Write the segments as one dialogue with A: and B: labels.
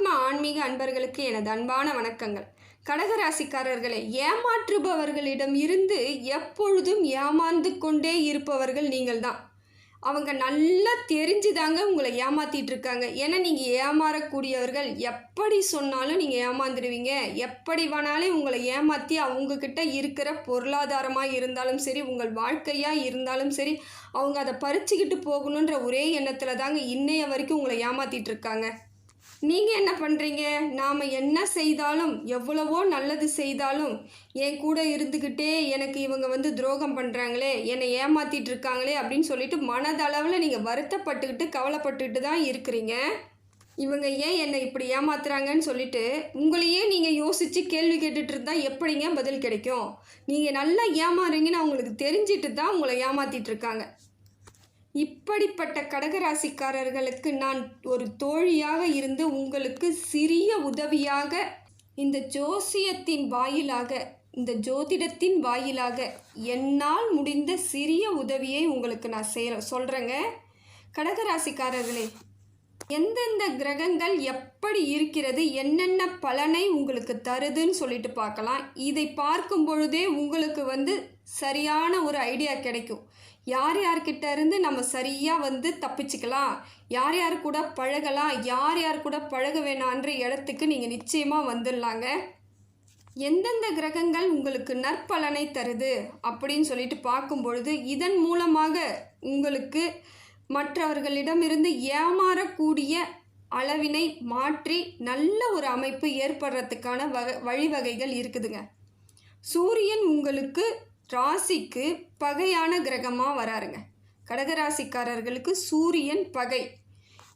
A: ஆத்மா ஆன்மீக அன்பர்களுக்கு எனது அன்பான வணக்கங்கள். கடகராசிக்காரர்களை ஏமாற்றுபவர்களிடம் இருந்து எப்பொழுதும் ஏமாந்து கொண்டே இருப்பவர்கள் நீங்கள்தான். அவங்க நல்லா தெரிஞ்சுதாங்க உங்களை ஏமாத்திட்டு இருக்காங்க. ஏன்னா நீங்கள் ஏமாறக்கூடியவர்கள் எப்படி சொன்னாலும் நீங்கள் ஏமாந்துடுவீங்க எப்படி வேணாலும் உங்களை ஏமாற்றி அவங்கக்கிட்ட இருக்கிற பொருளாதாரமாக இருந்தாலும் சரி உங்கள் வாழ்க்கையாக இருந்தாலும் சரி அவங்க அதை பறிச்சுக்கிட்டு போகணுன்ற ஒரே எண்ணத்தில் தாங்க இன்னைய வரைக்கும் உங்களை ஏமாற்றிட்டு இருக்காங்க. நீங்கள் என்ன பண்ணுறீங்க நாம் என்ன செய்தாலும் எவ்வளவோ நல்லது செய்தாலும் என் கூட இருந்துக்கிட்டே எனக்கு இவங்க வந்து துரோகம் பண்ணுறாங்களே என்னை ஏமாற்றிட்டு இருக்காங்களே அப்படின்னு சொல்லிட்டு மனதளவில் நீங்கள் வருத்தப்பட்டுக்கிட்டு கவலைப்பட்டுக்கிட்டு தான் இருக்கிறீங்க. இவங்க ஏன் என்னை இப்படி ஏமாத்துறாங்கன்னு சொல்லிட்டு உங்களையே நீங்கள் யோசித்து கேள்வி கேட்டுட்டு இருந்தால் எப்படிங்க பதில் கிடைக்கும்? நீங்கள் நல்லா ஏமாறுறீங்கன்னு அவங்களுக்கு தெரிஞ்சிட்டு தான் உங்களை ஏமாற்றிட்டு இருக்காங்க. இப்படிப்பட்ட கடகராசிக்காரர்களுக்கு நான் ஒரு தோழியாக இருந்து உங்களுக்கு சிறிய உதவியாக இந்த ஜோசியத்தின் வாயிலாக இந்த ஜோதிடத்தின் வாயிலாக என்னால் முடிந்த சிறிய உதவியை உங்களுக்கு நான் செய்ய சொல்கிறேங்க கடகராசிக்காரர்களே எந்தெந்த கிரகங்கள் எப்படி இருக்கிறது என்னென்ன பலனை உங்களுக்கு தருதுன்னு சொல்லிட்டு பார்க்கலாம். இதை பார்க்கும் பொழுதே உங்களுக்கு வந்து சரியான ஒரு ஐடியா கிடைக்கும். யார் யார்கிட்ட இருந்து நம்ம சரியாக வந்து தப்பிச்சுக்கலாம்? யார் யார் கூட பழகலாம்? யார் யார் கூட பழக வேணான்ற இடத்துக்கு நீங்கள் நிச்சயமாக வந்துடலாங்க. எந்தெந்த கிரகங்கள் உங்களுக்கு நற்பலனை தருது அப்படின்னு சொல்லிட்டு பார்க்கும் பொழுது இதன் மூலமாக உங்களுக்கு மற்றவர்களிடமிருந்து ஏமாறக்கூடிய அளவினை மாற்றி நல்ல ஒரு அமைப்பு ஏற்படுறதுக்கான வக வழிவகைகள் இருக்குதுங்க. சூரியன் உங்களுக்கு ராசிக்கு பகையான கிரகமாக வராருங்க. கடகராசிக்காரர்களுக்கு சூரியன் பகை.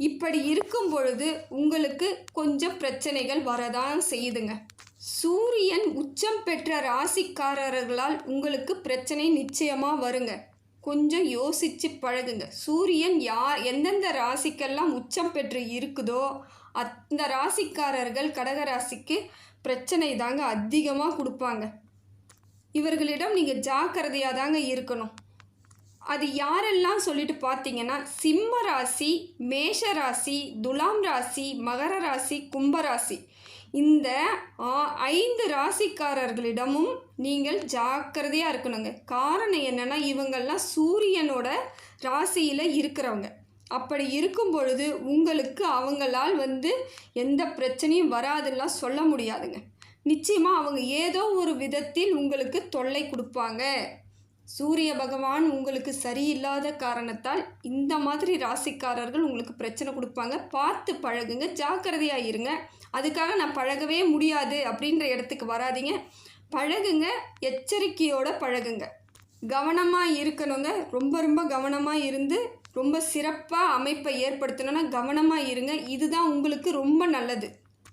A: இப்படி இருக்கும் பொழுது உங்களுக்கு கொஞ்சம் பிரச்சனைகள் வரதான் செய்யுதுங்க. சூரியன் உச்சம் பெற்ற ராசிக்காரர்களால் உங்களுக்கு பிரச்சனை நிச்சயமாக வருங்க. கொஞ்சம் யோசித்து பழகுங்க. சூரியன் யார் எந்தெந்த ராசிக்கெல்லாம் உச்சம் பெற்று இருக்குதோ அந்த ராசிக்காரர்கள் கடகராசிக்கு பிரச்சனை தாங்க அதிகமாக கொடுப்பாங்க. இவர்களிடம் நீங்கள் ஜாக்கிரதையாக தாங்க இருக்கணும். அது யாரெல்லாம் சொல்லிட்டு பார்த்தீங்கன்னா சிம்ம ராசி மேஷ ராசி துலாம் ராசி மகர ராசி கும்பராசி இந்த ஆ- ஐந்து ராசிக்காரர்களிடமும் நீங்கள் ஜாக்கிரதையாக இருக்கணுங்க. காரணம் என்னென்னா இவங்கெல்லாம் சூரியனோட ராசியில் இருக்கிறவங்க. அப்படி இருக்கும் பொழுது உங்களுக்கு அவங்களால் வந்து எந்த பிரச்சனையும் வராதுலாம் சொல்ல முடியாதுங்க. நிச்சயமாக அவங்க ஏதோ ஒரு விதத்தில் உங்களுக்கு தொல்லை கொடுப்பாங்க. சூரிய பகவான் உங்களுக்கு சரியில்லாத காரணத்தால் இந்த மாதிரி ராசிக்காரர்கள் உங்களுக்கு பிரச்சனை கொடுப்பாங்க. பார்த்து பழகுங்க ஜாக்கிரதையாக இருங்க. அதுக்காக நான் பழகவே முடியாது அப்படின்ற இடத்துக்கு வராதீங்க. பழகுங்க எச்சரிக்கையோடு பழகுங்க. கவனமாக இருக்கணுங்க. ரொம்ப ரொம்ப கவனமாக இருந்து ரொம்ப சிறப்பாக அமைப்பை ஏற்படுத்தணும்னா கவனமாக இருங்க. இதுதான் உங்களுக்கு ரொம்ப நல்லது.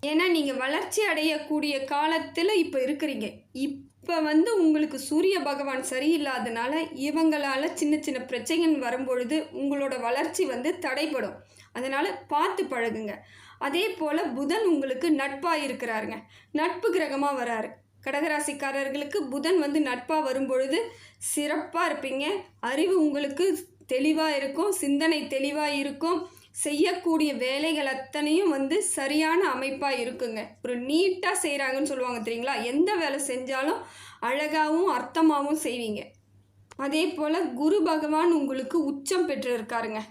A: ஏன்னா நீங்கள் வளர்ச்சி அடையக்கூடிய காலத்தில் இப்போ இருக்கிறீங்க. இப்போ வந்து உங்களுக்கு சூரிய பகவான் சரியில்லாதனால இவங்களால் சின்ன சின்ன பிரச்சனைகள் வரும்பொழுது உங்களோட வளர்ச்சி வந்து தடைப்படும் அதனால் பார்த்து பழகுங்க. அதே போல் புதன் உங்களுக்கு நட்பாக இருக்கிறாருங்க. நட்பு கிரகமாக வராரு. கடகராசிக்காரர்களுக்கு புதன் வந்து நட்பாக வரும்பொழுது சிறப்பாக இருப்பீங்க. அறிவு உங்களுக்கு தெளிவாக இருக்கும். சிந்தனை தெளிவாக இருக்கும். செய்யக்கூடிய வேலைகள் அத்தனையும் வந்து சரியான அமைப்பாக இருக்குங்க. ஒரு நீட்டாக செய்கிறாங்கன்னு சொல்லுவாங்க தெரியுங்களா? எந்த வேலை செஞ்சாலும் அழகாகவும் அர்த்தமாகவும் செய்வீங்க. அதே போல் குரு பகவான் உங்களுக்கு உச்சம் பெற்று இருக்காருங்க.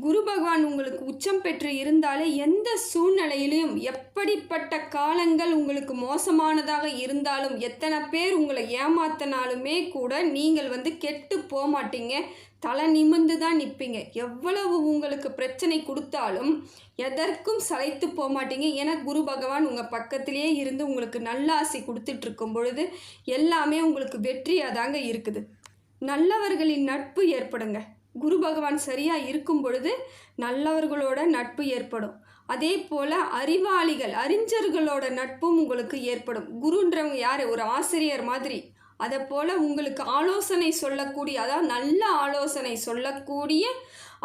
A: குரு பகவான் உங்களுக்கு உச்சம் பெற்று இருந்தாலே எந்த சூழ்நிலையிலும் எப்படிப்பட்ட காலங்கள் உங்களுக்கு மோசமானதாக இருந்தாலும் எத்தனை பேர் உங்களை ஏமாத்தினாலுமே கூட நீங்கள் வந்து கெட்டு போக மாட்டீங்க தலை நிமிர்ந்து தான் நிற்பீங்க எவ்வளவு உங்களுக்கு பிரச்சனை கொடுத்தாலும் எதற்கும் சளைத்து போக மாட்டீங்க. ஏன்னா குரு பகவான் உங்கள் பக்கத்திலேயே இருந்து உங்களுக்கு நல்ல ஆசை கொடுத்துட்ருக்கும் பொழுது எல்லாமே உங்களுக்கு வெற்றியாக தாங்க இருக்குது. நல்லவர்களின் நட்பு ஏற்படுங்க. குரு பகவான் சரியாக இருக்கும் பொழுது நல்லவர்களோட நட்பு ஏற்படும். அதே போல் அறிவாளிகள் அறிஞர்களோட நட்பும் உங்களுக்கு ஏற்படும். குருன்றவங்க யார்? ஒரு ஆசிரியர் மாதிரி. அதை போல் உங்களுக்கு ஆலோசனை சொல்லக்கூடிய அதாவது நல்ல ஆலோசனை சொல்லக்கூடிய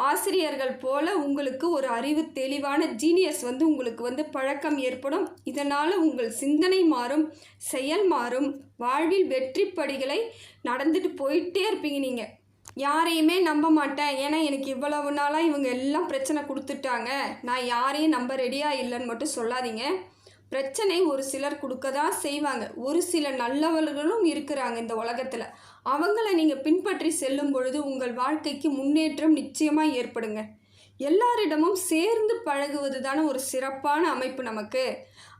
A: ஆசிரியர்கள் போல் உங்களுக்கு ஒரு அறிவு தெளிவான ஜீனியஸ் வந்து உங்களுக்கு வந்து பழக்கம் ஏற்படும். இதனால் உங்கள் சிந்தனை மாறும் செயல் மாறும் வாழ்வில் வெற்றி படிகளை நடந்துட்டு போயிட்டே இருப்பீங்க நீங்கள் யாரையுமே நம்ப மாட்டேன். ஏன்னா எனக்கு இவ்வளவு நாளாக இவங்க எல்லாம் பிரச்சனை கொடுத்துட்டாங்க. நான் யாரையும் நம்ப ரெடியாக இல்லைன்னு மட்டும் சொல்லாதீங்க. பிரச்சனை ஒரு சிலர் கொடுக்க தான் செய்வாங்க. ஒரு சில நல்லவர்களும் இருக்கிறாங்க இந்த உலகத்தில். அவங்கள நீங்கள் பின்பற்றி செல்லும் பொழுது உங்கள் வாழ்க்கைக்கு முன்னேற்றம் நிச்சயமாக ஏற்படுங்க. எல்லாரிடமும் சேர்ந்து பழகுவது தானே ஒரு சிறப்பான அமைப்பு நமக்கு.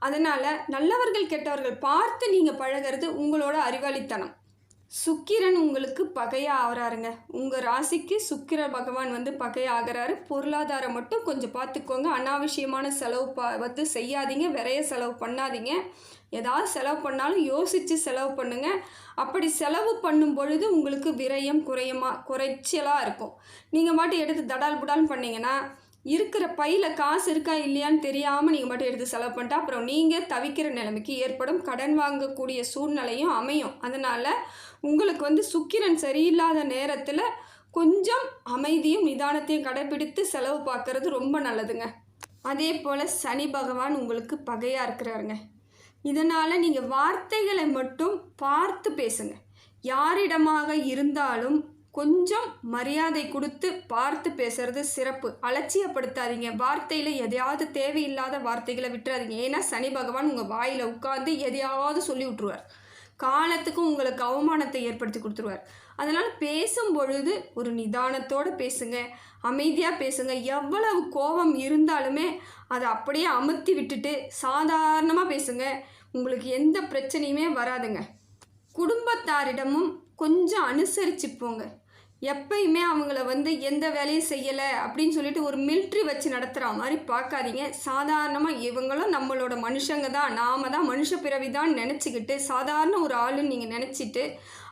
A: அதனால் நல்லவர்கள் கெட்டவர்கள் பார்த்து நீங்கள் பழகிறது உங்களோட அறிவாளித்தனம். சுக்கிரன் உங்களுக்கு பகையா ஆகிறாருங்க. உங்கள் ராசிக்கு சுக்கிர பகவான் வந்து பகையாகிறாரு பொருளாதாரம் மட்டும் கொஞ்சம் பார்த்துக்கோங்க. அனாவசியமான செலவு ப வந்து செய்யாதீங்க. விரைய செலவு பண்ணாதீங்க. ஏதாவது செலவு பண்ணாலும் யோசித்து செலவு பண்ணுங்கள் அப்படி செலவு பண்ணும் பொழுது உங்களுக்கு விரயம் குறையமா? குறைச்சலாக இருக்கும். நீங்கள் மட்டும் எடுத்து தடால் புடால் பண்ணிங்கன்னா இருக்கிற பையில் காசு இருக்கா இல்லையான்னு தெரியாமல் நீங்கள் மட்டும் எடுத்து செலவு பண்ணிட்டா அப்புறம் நீங்கள் தவிக்கிற நிலைமைக்கு ஏற்படும். கடன் வாங்கக்கூடிய சூழ்நிலையும் அமையும். அதனால் உங்களுக்கு வந்து சுக்கிரன் சரியில்லாத நேரத்தில் கொஞ்சம் அமைதியும் நிதானத்தையும் கடைபிடித்து செலவு பார்க்கறது ரொம்ப நல்லதுங்க. அதே போல் சனி பகவான் உங்களுக்கு பகையாக இருக்கிறாருங்க. இதனால் நீங்கள் வார்த்தைகளை மட்டும் பார்த்து பேசுங்க. யாரிடமாக இருந்தாலும் கொஞ்சம் மரியாதை கொடுத்து பார்த்து பேசுறது சிறப்பு. அலட்சியப்படுத்தாதீங்க. வார்த்தையில் எதையாவது தேவையில்லாத வார்த்தைகளை விட்டுறாதீங்க. ஏன்னா சனி பகவான் உங்கள் வாயில் உட்காந்து எதையாவது சொல்லி விட்ருவார் காலத்துக்கும் உங்களுக்கு அவமானத்தை ஏற்படுத்தி கொடுத்துருவார். அதனால் பேசும் பொழுது ஒரு நிதானத்தோடு பேசுங்க. அமைதியாக பேசுங்க. எவ்வளவு கோபம் இருந்தாலுமே அதை அப்படியே அமுத்தி விட்டுட்டு சாதாரணமாக பேசுங்க. உங்களுக்கு எந்த பிரச்சனையுமே வராதுங்க. குடும்பத்தாரிடமும் கொஞ்சம் அனுசரித்து போங்க. எப்பயுமே அவங்கள வந்து எந்த வேலையும் செய்யலை அப்படின்னு சொல்லிட்டு ஒரு மில்ட்ரி வச்சு நடத்துகிற மாதிரி பார்க்காதீங்க. சாதாரணமாக இவங்களும் நம்மளோட மனுஷங்க தான். நாம தான் மனுஷ பிறவி தான் நினச்சிக்கிட்டு சாதாரண ஒரு ஆளுன்னு நீங்கள் நினச்சிட்டு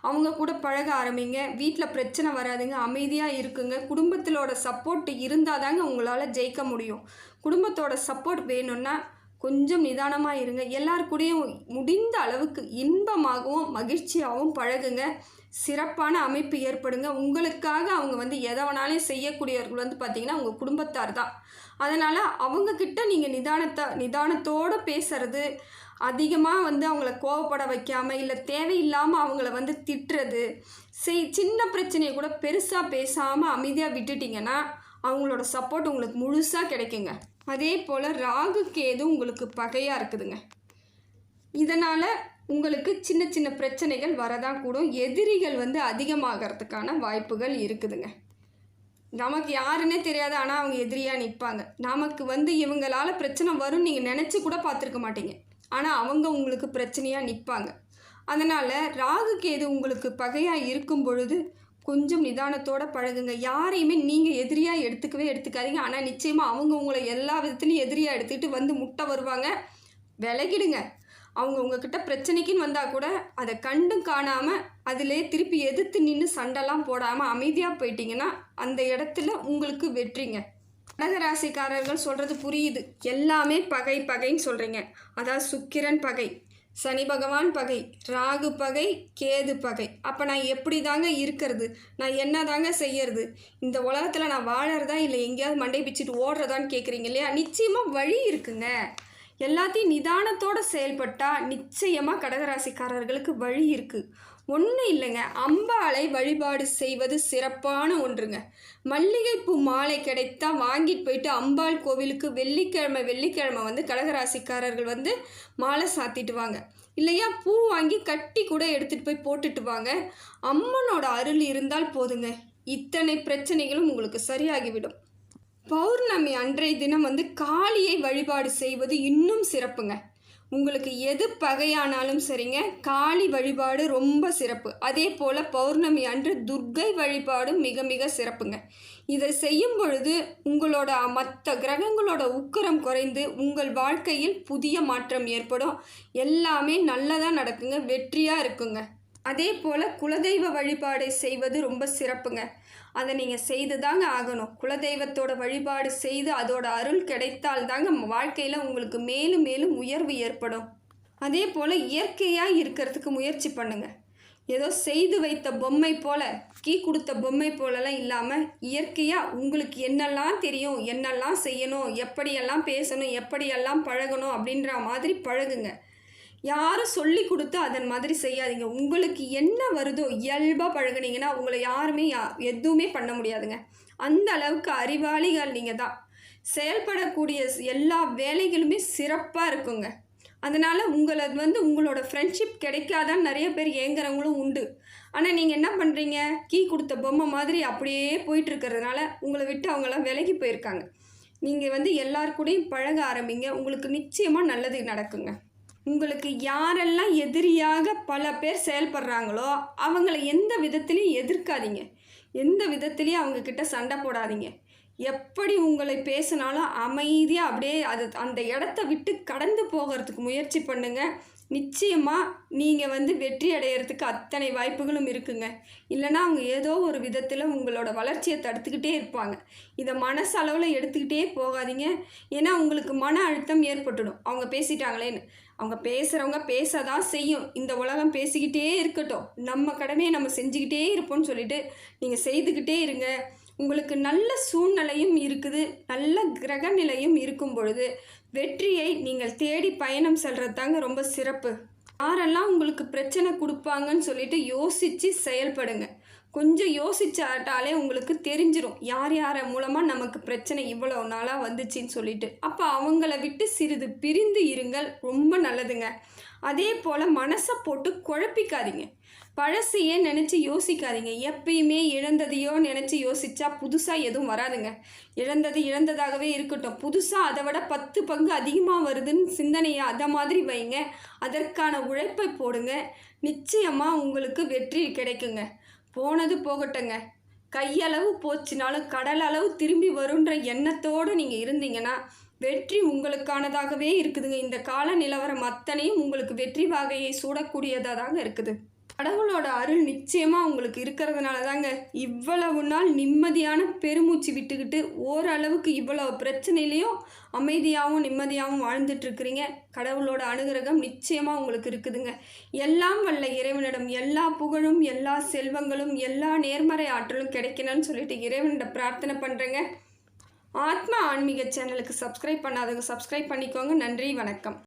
A: அவங்க கூட பழக ஆரம்பிங்க. வீட்டில் பிரச்சனை வராதுங்க. அமைதியாக இருக்குங்க. குடும்பத்திலோட சப்போர்ட் இருந்தால் தாங்க உங்களால் ஜெயிக்க முடியும். குடும்பத்தோட சப்போர்ட் வேணும்னா கொஞ்சம் நிதானமாக இருங்க. எல்லார் முடிந்த அளவுக்கு இன்பமாகவும் மகிழ்ச்சியாகவும் பழகுங்க. சிறப்பான அமைப்பு ஏற்படுங்க. உங்களுக்காக அவங்க வந்து எதை வேணாலும் செய்யக்கூடியவர்கள் வந்து பார்த்திங்கன்னா உங்கள் குடும்பத்தார் தான். அதனால் அவங்கக்கிட்ட நீங்கள் நிதானத்தை நிதானத்தோடு பேசுறது அதிகமாக வந்து அவங்கள கோவப்பட வைக்காமல் இல்லை தேவையில்லாமல் அவங்கள வந்து திட்டுறது செய் சின்ன பிரச்சனையை கூட பெருசாக பேசாமல் அமைதியாக விட்டுட்டிங்கன்னா அவங்களோட சப்போர்ட் உங்களுக்கு முழுசாக கிடைக்குங்க. அதே போல் ராகு கேது உங்களுக்கு பகையாக இருக்குதுங்க. இதனால் உங்களுக்கு சின்ன சின்ன பிரச்சனைகள் வரதான் கூடும். எதிரிகள் வந்து அதிகமாகறதுக்கான வாய்ப்புகள் இருக்குதுங்க. நமக்கு யாருன்னே தெரியாது ஆனால் அவங்க எதிரியாக நிற்பாங்க நமக்கு வந்து இவங்களால் பிரச்சனை வரும்னு நீங்கள் நினச்சி கூட பார்த்துருக்க மாட்டீங்க. ஆனால் அவங்க உங்களுக்கு பிரச்சனையாக நிற்பாங்க அதனால் ராகு கேது உங்களுக்கு பகையாக இருக்கும் பொழுது கொஞ்சம் நிதானத்தோட பழகுங்க. யாரையுமே நீங்கள் எதிரியாக எடுத்துக்கவே எடுத்துக்காதீங்க. ஆனால் நிச்சயமாக அவங்க உங்களை எல்லா விதத்துலையும் எதிரியாக எடுத்துக்கிட்டு வந்து முட்டை வருவாங்க. விலகிடுங்க. அவங்க உங்ககிட்ட பிரச்சனைக்குன்னு வந்தால் கூட அதை கண்டும் காணாமல் அதிலே திருப்பி எதிர்த்து நின்று சண்டைலாம் போடாமல் அமைதியாக போயிட்டீங்கன்னா அந்த இடத்துல உங்களுக்கு வெற்றிங்க. கடகராசிக்காரர்கள் சொல்கிறது புரியுது. எல்லாமே பகை பகைன்னு சொல்கிறீங்க அதாவது சுக்கிரன் பகை சனி பகவான் பகை ராகு பகை கேது பகை. அப்போ நான் எப்படி தாங்க இருக்கிறது? நான் என்ன தாங்க செய்யறது? இந்த உலகத்தில் நான் வாழறதா இல்லை எங்கேயாவது மண்டை பிச்சுட்டு ஓடுறதான்னு கேட்குறீங்க இல்லையா? நிச்சயமாக வழி இருக்குங்க. எல்லாத்தையும் நிதானத்தோடு செயல்பட்டால் நிச்சயமாக கடகராசிக்காரர்களுக்கு வழி இருக்குது ஒன்றும் இல்லைங்க. அம்பாளை வழிபாடு செய்வது சிறப்பான ஒன்றுங்க. மல்லிகைப்பூ மாலை கிடைத்தா வாங்கிட்டு போயிட்டு அம்பாள் கோவிலுக்கு வெள்ளிக்கிழமை வெள்ளிக்கிழமை வந்து கடகராசிக்காரர்கள் வந்து மாலை சாத்திட்டு வாங்க. இல்லையா? பூ வாங்கி கட்டி கூட எடுத்துகிட்டு போய் போட்டுட்டு வாங்க. அம்மனோட அருள் இருந்தால் போதுங்க. இத்தனை பிரச்சனைகளும் உங்களுக்கு சரியாகிவிடும். பௌர்ணமி அன்றைய தினம் வந்து காளியை வழிபாடு செய்வது இன்னும் சிறப்புங்க. உங்களுக்கு எது பகையானாலும் சரிங்க காளி வழிபாடு ரொம்ப சிறப்பு. அதே போல் பௌர்ணமி அன்று துர்க்கை வழிபாடும் மிக மிக சிறப்புங்க. இதை செய்யும் பொழுது உங்களோட மற்ற கிரகங்களோட உக்கரம் குறைந்து உங்கள் வாழ்க்கையில் புதிய மாற்றம் ஏற்படும். எல்லாமே நல்லதாக நடக்குங்க வெற்றியாக இருக்குங்க. அதே போல் குலதெய்வ வழிபாடை செய்வது ரொம்ப சிறப்புங்க. அதை நீங்கள் செய்து தாங்க ஆகணும். குலதெய்வத்தோட வழிபாடு செய்து அதோட அருள் கிடைத்தால் தாங்க வாழ்க்கையில் உங்களுக்கு மேலும் மேலும் உயர்வு ஏற்படும். அதே போல் இயற்கையாக இருக்கிறதுக்கு முயற்சி பண்ணுங்க. ஏதோ செய்து வைத்த பொம்மை போல கீ கொடுத்த பொம்மை போலலாம் இல்லாமல் இயற்கையாக உங்களுக்கு என்னெல்லாம் தெரியும் என்னெல்லாம் செய்யணும் எப்படியெல்லாம் பேசணும் எப்படியெல்லாம் பழகணும் அப்படின்ற மாதிரி பழகுங்க. யாரும் சொல்லி கொடுத்து அதன் மாதிரி செய்யாதீங்க. உங்களுக்கு என்ன வருதோ இயல்பாக பழகுனீங்கன்னா உங்களை யாருமே யா எதுவுமே பண்ண முடியாதுங்க. அந்த அளவுக்கு அறிவாளிகள் நீங்கள் தான். செயல்படக்கூடிய எல்லா வேலைகளுமே சிறப்பாக இருக்குங்க. அதனால் உங்களை வந்து உங்களோட ஃப்ரெண்ட்ஷிப் கிடைக்காதான்னு நிறைய பேர் ஏங்குறவங்களும் உண்டு. ஆனால் நீங்கள் என்ன பண்ணுறீங்க கீ கொடுத்த பொம்மை மாதிரி அப்படியே போயிட்டு இருக்கிறதுனால உங்களை விட்டு அவங்களாம் விலகி போயிருக்காங்க. நீங்கள் வந்து எல்லார் கூடயும் பழக ஆரம்பிங்க. உங்களுக்கு நிச்சயமாக நல்லது நடக்குங்க. உங்களுக்கு யாரெல்லாம் எதிரியாக பல பேர் செயல்படுறாங்களோ அவங்கள எந்த விதத்துலையும் எதிர்க்காதீங்க. எந்த விதத்துலேயும் அவங்கக்கிட்ட சண்டை போடாதீங்க. எப்படி உங்களை பேசினாலும் அமைதியாக அப்படியே அது அந்த இடத்த விட்டு கடந்து போகிறதுக்கு முயற்சி பண்ணுங்கள் நிச்சயமாக நீங்கள் வந்து வெற்றி அடையிறதுக்கு அத்தனை வாய்ப்புகளும் இருக்குங்க. இல்லைனா அவங்க ஏதோ ஒரு விதத்தில் உங்களோட வளர்ச்சியை தடுத்துக்கிட்டே இருப்பாங்க. இதை மனசளவில் எடுத்துக்கிட்டே போகாதீங்க. ஏன்னா உங்களுக்கு மன அழுத்தம் ஏற்பட்டுடும். அவங்க பேசிட்டாங்களேன்னு. அவங்க பேசுகிறவங்க பேச தான் செய்யும். இந்த உலகம் பேசிக்கிட்டே இருக்கட்டும். நம்ம கடமையை நம்ம செஞ்சுக்கிட்டே இருப்போம்னு சொல்லிட்டு நீங்கள் செய்துக்கிட்டே இருங்க. உங்களுக்கு நல்ல சூழ்நிலையும் இருக்குது நல்ல கிரக நிலையும் இருக்கும் பொழுது வெற்றியை நீங்கள் தேடி பயணம் செல்கிறது தாங்க ரொம்ப சிறப்பு. யாரெல்லாம் உங்களுக்கு பிரச்சனை கொடுப்பாங்கன்னு சொல்லிட்டு யோசித்து செயல்படுங்க. கொஞ்சம் யோசிச்சாட்டாலே உங்களுக்கு தெரிஞ்சிடும் யார் யாரை மூலமாக நமக்கு பிரச்சனை இவ்வளோ நாளாக வந்துச்சின்னு சொல்லிட்டு. அப்போ அவங்கள விட்டு சிறிது பிரிந்து இருங்கள். ரொம்ப நல்லதுங்க. அதே போல் மனசை போட்டு குழப்பிக்காதீங்க. பழசையே நினச்சி யோசிக்காதீங்க. எப்பயுமே இழந்ததையோ நினச்சி யோசித்தா புதுசாக எதுவும் வராதுங்க. இழந்தது இழந்ததாகவே இருக்கட்டும். புதுசாக அதை விட பத்து பங்கு அதிகமாக வருதுன்னு சிந்தனையை அதை மாதிரி வைங்க. அதற்கான உழைப்பை போடுங்க. நிச்சயமாக உங்களுக்கு வெற்றி கிடைக்குங்க. போனது போகட்டுங்க. கையளவு போச்சுனாலும் கடல் அளவு திரும்பி வருன்ற எண்ணத்தோடு நீங்கள் இருந்தீங்கன்னா வெற்றி உங்களுக்கானதாகவே இருக்குதுங்க. இந்த கால நிலவரம் அத்தனையும் உங்களுக்கு வெற்றி வகையை சூடக்கூடியதாக இருக்குது. கடவுளோட அருள் நிச்சயமாக உங்களுக்கு இருக்கிறதுனால தாங்க இவ்வளவு நாள் நிம்மதியான பெருமூச்சு விட்டுக்கிட்டு ஓரளவுக்கு இவ்வளவு பிரச்சனையிலையும் அமைதியாகவும் நிம்மதியாகவும் வாழ்ந்துட்டுருக்குறீங்க. கடவுளோட அனுகிரகம் நிச்சயமாக உங்களுக்கு இருக்குதுங்க. எல்லாம் வல்ல இறைவனிடம் எல்லா புகழும் எல்லா செல்வங்களும் எல்லா நேர்மறை ஆற்றலும் கிடைக்கணும்னு சொல்லிட்டு இறைவனிட பிரார்த்தனை பண்ணுறேங்க ஆத்மா ஆன்மீக சேனலுக்கு சப்ஸ்கிரைப் பண்ணாதவங்க சப்ஸ்கிரைப் பண்ணிக்கோங்க. நன்றி வணக்கம்.